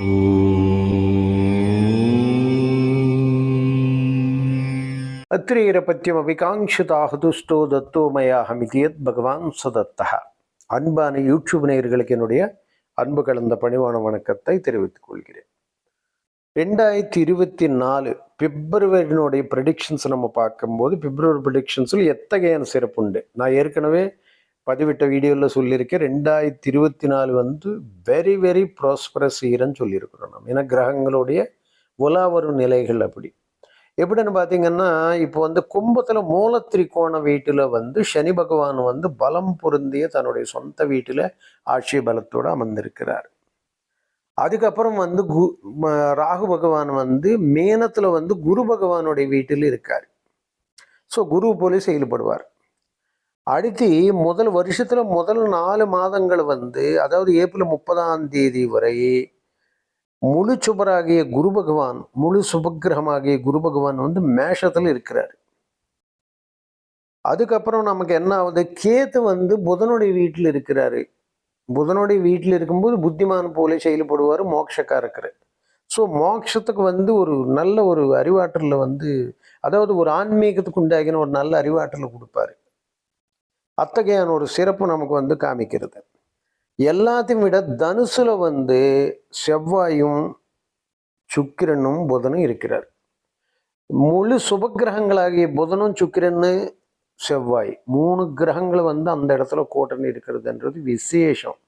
அத்திரீரபத்தியமபிகாங்கிதாக துஷ்டோ தத்தோ பகவான் சதத்தா அன்பான யூடியூப் நேயர்களுக்கு என்னுடைய அன்பு கலந்த பணிவான வணக்கத்தை தெரிவித்துக் கொள்கிறேன். ரெண்டாயிரத்தி இருபத்தி நாலு பிப்ரவரியினுடைய ப்ரெடிக்ஷன்ஸ் நம்ம பார்க்கும்போது பிப்ரவரி ப்ரெடிக்ஷன்ஸில் எத்தகையான சிறப்புண்டு? நான் ஏற்கனவே பதிவிட்ட வீடியோவில் சொல்லியிருக்கேன். ரெண்டாயிரத்தி இருபத்தி நாலு வந்து வெரி வெரி ப்ராஸ்பரஸ் ஈரன்னு சொல்லியிருக்கிறோம் நம்ம. ஏன்னா கிரகங்களுடைய உலா வரும் நிலைகள் அப்படி. எப்படின்னு பார்த்தீங்கன்னா இப்போ வந்து கும்பத்தில் மூலத்திரிகோண வீட்டில் வந்து சனி பகவான் வந்து பலம் பொருந்திய தன்னுடைய சொந்த வீட்டில் ஆட்சி பலத்தோடு அமர்ந்திருக்கிறார். அதுக்கப்புறம் வந்து கு ராகு பகவான் வந்து மேனத்தில் வந்து குரு பகவானுடைய வீட்டில் இருக்கார். ஸோ குரு போல செயல்படுவார். அடுத்து முதல் வருஷத்துல முதல் நாலு மாதங்கள் வந்து அதாவது ஏப்ரல் முப்பதாம் தேதி வரை முழு சுபராகிய குரு பகவான் முழு சுபகிரகமாகிய குரு பகவான் வந்து மேஷத்துல இருக்கிறார். அதுக்கப்புறம் நமக்கு என்ன ஆகுது? கேத்து வந்து புதனுடைய வீட்டில் இருக்கிறாரு. புதனுடைய வீட்டில் இருக்கும்போது புத்திமான் போல செயல்படுவார் மோட்சக்காரக்கர் ஸோ மோட்சத்துக்கு வந்து ஒரு நல்ல ஒரு அறிவாற்றலில் வந்து அதாவது ஒரு ஆன்மீகத்துக்கு உண்டாகின ஒரு நல்ல அறிவாற்றலை கொடுப்பாரு. அத்தகையான ஒரு சிறப்பு நமக்கு வந்து காமிக்கிறது. எல்லாத்தையும் விட தனுசுல வந்து செவ்வாயும் சுக்கிரனும் புதனும் இருக்கிறார். முழு சுபக்கிரகங்களாகிய புதனும் சுக்கிரன்னு செவ்வாய். மூணு கிரகங்கள் வந்து அந்த இடத்துல கூட்டணி இருக்கிறதுன்றது விசேஷம்.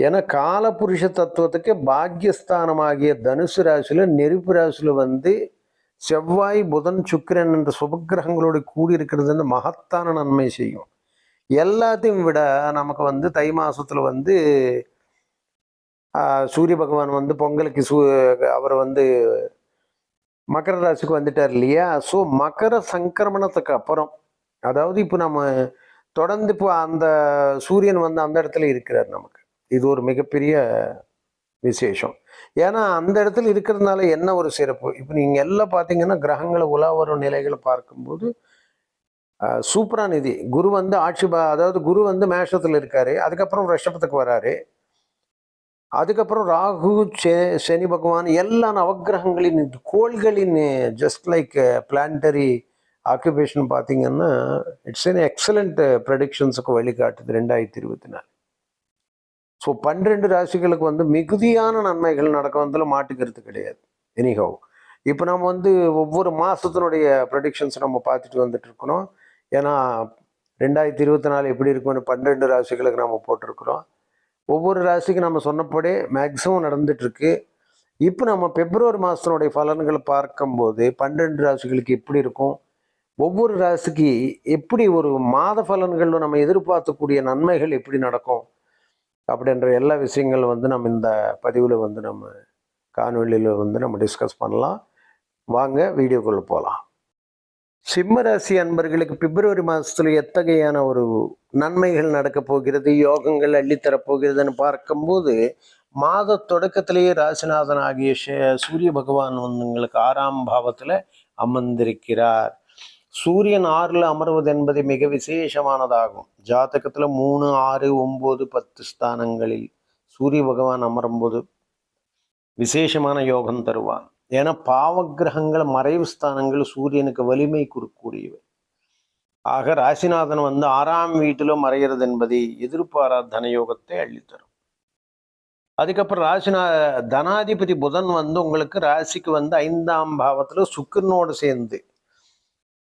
ஏன்னா காலபுருஷ தத்துவத்துக்கு பாக்யஸ்தானமாகிய தனுசு ராசியில் நெருப்பு ராசியில் வந்து செவ்வாய் புதன் சுக்கிரன் என்ற சுபக்கிரகங்களோடு கூடி இருக்கிறது மகத்தான நன்மை செய்யும். எல்லாத்தையும் விட நமக்கு வந்து தை மாசத்துல வந்து சூரிய பகவான் வந்து பொங்கலுக்கு சூ அவர் வந்து மகர ராசிக்கு வந்துட்டார் இல்லையா? ஸோ மகர சங்கிரமணத்துக்கு அப்புறம் அதாவது இப்போ நம்ம தொடர்ந்து இப்போ அந்த சூரியன் வந்து அந்த இடத்துல இருக்கிறார் நமக்கு. இது ஒரு மிகப்பெரிய விசேஷம். ஏன்னா அந்த இடத்துல இருக்கிறதுனால என்ன ஒரு சிறப்பு? இப்போ நீங்கள் எல்லாம் பார்த்தீங்கன்னா கிரகங்களை உலா வரும் நிலைகளை பார்க்கும்போது சூப்பரான குரு வந்து ஆட்சி அதாவது குரு வந்து மேஷத்தில் இருக்காரு. அதுக்கப்புறம் ரிஷபத்துக்கு வராரு. அதுக்கப்புறம் ராகு சே- சனி பகவான் எல்லா நவகிரகங்களின் கோள்களின் ஜஸ்ட் லைக் பிளான்டரி ஆக்குபேஷன் பார்த்தீங்கன்னா இட்ஸ் என் எக்ஸலண்ட் ப்ரெடிக்ஷன்ஸுக்கு வழிகாட்டுது ரெண்டாயிரத்தி இருபத்தி நாலு. ஸோ பன்னிரெண்டு ராசிகளுக்கு வந்து மிகுதியான நன்மைகள் நடக்கிறதுல மாட்டுக்கிறது கிடையாது. எனிஹவ் இப்போ நம்ம வந்து ஒவ்வொரு மாதத்தினுடைய ப்ரடிக்ஷன்ஸ் நம்ம பார்த்துட்டு வந்துட்டு இருக்கிறோம். ஏன்னா ரெண்டாயிரத்தி இருபத்தி நாலு எப்படி இருக்கும்னு பன்னெண்டு ராசிகளுக்கு நம்ம போட்டிருக்கிறோம். ஒவ்வொரு ராசிக்கும் நம்ம சொன்னபடி மேக்ஸிமம் நடந்துட்டுருக்கு. இப்போ நம்ம பிப்ரவரி மாதத்தினுடைய பலன்களை பார்க்கும்போது பன்னெண்டு ராசிகளுக்கு எப்படி இருக்கும்? ஒவ்வொரு ராசிக்கு எப்படி ஒரு மாத பலன்கள் நம்ம எதிர்பார்க்கக்கூடிய நன்மைகள் எப்படி நடக்கும்? அப்படின்ற எல்லா விஷயங்கள் வந்து நம்ம இந்த பதிவில் வந்து நம்ம காணொலியில் வந்து நம்ம டிஸ்கஸ் பண்ணலாம். வாங்க வீடியோக்குள்ளே போகலாம். சிம்மராசி அன்பர்களுக்கு பிப்ரவரி மாதத்தில் எத்தகையான ஒரு நன்மைகள் நடக்கப் போகிறது யோகங்கள் அள்ளித்தரப் போகிறதுன்னு பார்க்கும்போது மாத தொடக்கத்திலேயே ராசிநாதன் ஆகிய சூரிய பகவான் வந்து உங்களுக்கு ஆறாம் பாவத்தில் அமர்ந்திருக்கிறார். சூரியன் ஆறில் அமர்வது என்பது மிக விசேஷமானதாகும். ஜாதகத்தில் மூணு ஆறு ஒம்பது பத்து ஸ்தானங்களில் சூரிய பகவான் அமரும்போது விசேஷமான யோகம் தருவான் ஏன்னா பாவகிரகங்கள் மறைவு ஸ்தானங்கள் சூரியனுக்கு வலிமை கொடுக்கக்கூடியவை. ஆக ராசிநாதன் வந்து ஆறாம் வீட்டிலும் மறைகிறது என்பதை எதிர்பாராத தனயோகத்தை அள்ளித்தரும். அதுக்கப்புறம் ராசினா தனாதிபதி புதன் வந்து உங்களுக்கு ராசிக்கு வந்து ஐந்தாம் பாவத்துல சுக்கிரனோடு சேர்ந்து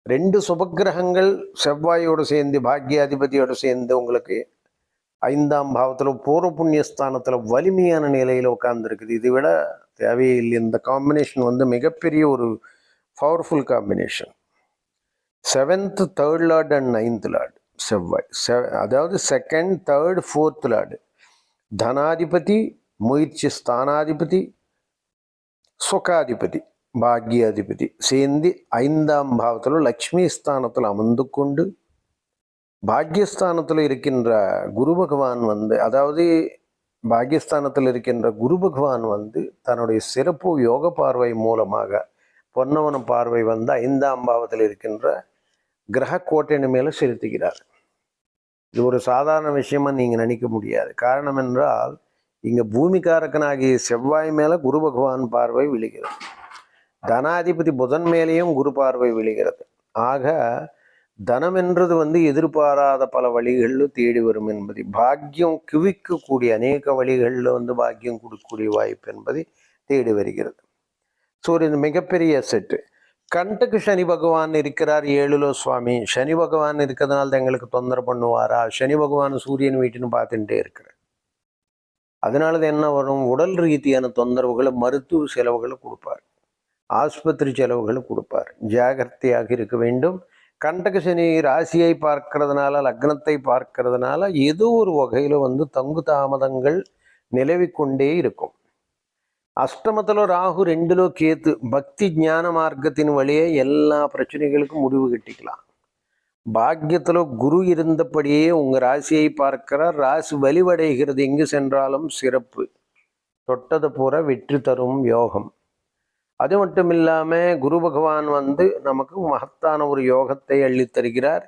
ரெண்டு சுபகிரகங்கள் செவ்வாயோடு சேர்ந்து பாக்யாதிபதியோடு சேர்ந்து உங்களுக்கு ஐந்தாம் பாவத்துல பூர்வ புண்ணியஸ்தானத்தில் வலிமையான நிலையில உட்கார்ந்துருக்குது. இதை விட தேவையில்லை. இந்த காம்பினேஷன் வந்து மிகப்பெரிய ஒரு powerful combination seventh third lord and ninth lord செவ்வாய். செவ் அதாவது செகண்ட் தேர்ட் ஃபோர்த் லார்டு தனாதிபதி முயற்சி ஸ்தானாதிபதி சுகாதிபதி பாக்யாதிபதி சேர்ந்து ஐந்தாம் பாவத்தில் லக்ஷ்மி ஸ்தானத்தில் அமர்ந்து கொண்டு பாக்யஸ்தானத்தில் இருக்கின்ற குரு பகவான் வந்து அதாவது பாகிஸ்தானத்தில் இருக்கின்ற குரு பகவான் வந்து தன்னுடைய சிறப்பு யோக பார்வை மூலமாக பொன்னவன பார்வை வந்து ஐந்தாம் பாவத்தில் இருக்கின்ற கிரக கோட்டையின் மேலே செலுத்துகிறார். இது ஒரு சாதாரண விஷயமா நீங்கள் நினைக்க முடியாது. காரணம் என்றால் இங்கே பூமிகாரகனாகிய செவ்வாய் மேலே குரு பகவான் பார்வை விழுகிறது. தனாதிபதி புதன் மேலேயும் குரு பார்வை விழுகிறது. ஆக தனம் என்றது வந்து எதிர்பாராத பல வழிகளில் தேடி வரும் என்பதை பாக்கியம் குவிக்கக்கூடிய அநேக வழிகளில் வந்து பாக்கியம் கொடுக்கக்கூடிய வாய்ப்பு என்பதை தேடி வருகிறது. சூரியன் மிகப்பெரிய செட்டு கண்டுக்கு சனி பகவான் இருக்கிறார் ஏழுலோ சுவாமி. சனி பகவான் இருக்கிறதுனால தான் எங்களுக்கு தொந்தரவு பண்ணுவாரா? சனி பகவான் சூரியன் வீட்டுன்னு பார்த்துட்டே இருக்கிறார். அதனால தான் என்ன வரும்? உடல் ரீதியான தொந்தரவுகளை மருத்துவ செலவுகளை கொடுப்பார். ஆஸ்பத்திரி செலவுகளை கொடுப்பார். ஜாகிரதையாக இருக்க வேண்டும். கண்டக சனி ராசியை பார்க்கறதுனால லக்னத்தை பார்க்கறதுனால ஏதோ ஒரு வகையில் வந்து தங்கு தாமதங்கள் நிலவிக்கொண்டே இருக்கும். அஷ்டமத்தில் ராகு ரெண்டுலோ கேத்து பக்தி ஞான மார்க்கத்தின் வழியே எல்லா பிரச்சனைகளுக்கும் முடிவு கட்டிக்கலாம். பாக்கியத்தில் குரு இருந்தபடியே உங்கள் ராசியை பார்க்கிறார். ராசி வலிவடைகிறது. எங்கு சென்றாலும் சிறப்பு. தொட்டது பூரா வெற்றி தரும் யோகம். அது மட்டும் இல்லாமல் குரு பகவான் வந்து நமக்கு மகத்தான ஒரு யோகத்தை அள்ளித்தருகிறார்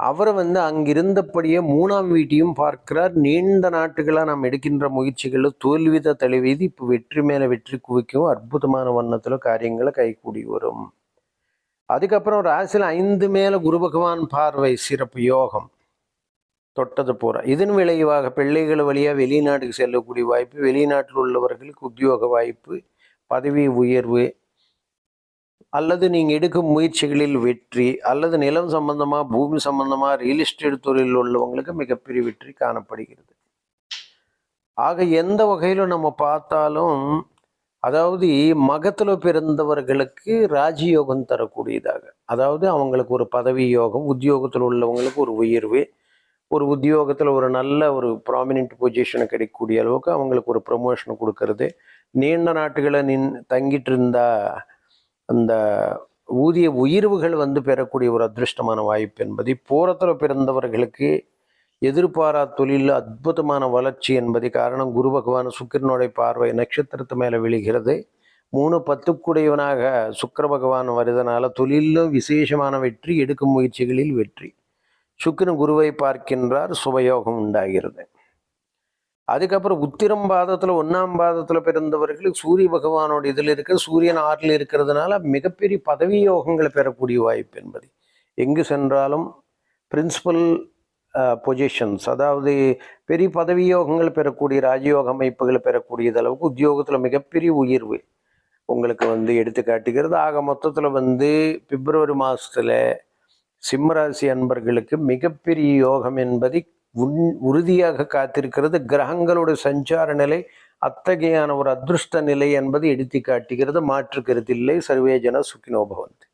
அவர் வந்து அங்கிருந்தபடியே மூணாம் வீட்டையும் பார்க்கிறார். நீண்ட நாட்டுகளாக நாம் எடுக்கின்ற முயற்சிகளில் தோல்வித தழுவிது இப்போ வெற்றி மேலே வெற்றி குவிக்கும். அற்புதமான வண்ணத்தில் காரியங்களை கைகூடி வரும். அதுக்கப்புறம் ராசியில் ஐந்து மேலே குரு பகவான் பார்வை சிறப்பு யோகம். தொட்டது பூரா இதன் விளைவாக பிள்ளைகள் வழியாக வெளிநாட்டுக்கு செல்லக்கூடிய வாய்ப்பு வெளிநாட்டில் உள்ளவர்களுக்கு உத்தியோக வாய்ப்பு பதவி உயர்வு அல்லது நீங்கள் எடுக்கும் முயற்சிகளில் வெற்றி அல்லது நிலம் சம்பந்தமாக பூமி சம்பந்தமாக ரியல் எஸ்டேட் தொழிலில் உள்ளவங்களுக்கு மிகப்பெரிய வெற்றி காணப்படுகிறது. ஆக எந்த வகையிலும் நம்ம பார்த்தாலும் அதாவது மகத்தில் பிறந்தவர்களுக்கு ராஜயோகம் தரக்கூடியதாக அதாவது அவங்களுக்கு ஒரு பதவி யோகம் உத்தியோகத்தில் உள்ளவங்களுக்கு ஒரு உயர்வு ஒரு உத்தியோகத்தில் ஒரு நல்ல ஒரு ப்ராமினென்ட் பொசிஷனை கிடைக்கக்கூடிய அளவுக்கு அவங்களுக்கு ஒரு ப்ரொமோஷன் கொடுக்கறது. நீண்ட நாட்டுகளை நின் தங்கிட்டு இருந்தா அந்த ஊதிய உயர்வுகள் வந்து பெறக்கூடிய ஒரு அதிருஷ்டமான வாய்ப்பு என்பதை பூரத்தில் பிறந்தவர்களுக்கு எதிர்பாரா தொழிலில் அற்புதமான வளர்ச்சி என்பதை காரணம் குரு பகவான் சுக்கிரனுடைய பார்வை நட்சத்திரத்து மேலே விழுகிறது. மூணு பத்துக்குடையவனாக சுக்கர பகவான் வருதனால தொழிலும் விசேஷமான வெற்றி எடுக்கும் முயற்சிகளில் வெற்றி. சுக்கிரன் குருவை பார்க்கின்றார் சுபயோகம் உண்டாகிறது. அதுக்கப்புறம் உத்திரம் பாதத்தில் ஒன்றாம் பாதத்தில் பிறந்தவர்களுக்கு சூரிய பகவானோட இதில் இருக்க சூரியன் ஆறில் இருக்கிறதுனால மிகப்பெரிய பதவி யோகங்களை பெறக்கூடிய வாய்ப்பு என்பது. எங்கு சென்றாலும் பிரின்சிபல் பொசிஷன்ஸ் அதாவது பெரிய பதவி யோகங்கள் பெறக்கூடிய ராஜயோக அமைப்புகளை பெறக்கூடியது அளவுக்கு உத்தியோகத்தில் மிகப்பெரிய உயர்வு உங்களுக்கு வந்து எடுத்து காட்டுகிறது ஆக மொத்தத்தில் வந்து பிப்ரவரி மாதத்தில் சிம்மராசி அன்பர்களுக்கு மிகப்பெரிய யோகம் என்பதை உன் உறுதியாக காத்திருக்கிறது. கிரகங்களோட சஞ்சார நிலை அத்தகையான ஒரு அதிருஷ்ட நிலை என்பது எடுத்து காட்டுகிறது மாற்று கருத்தில்லை சர்வேஜன சுக்கினோபவந்தி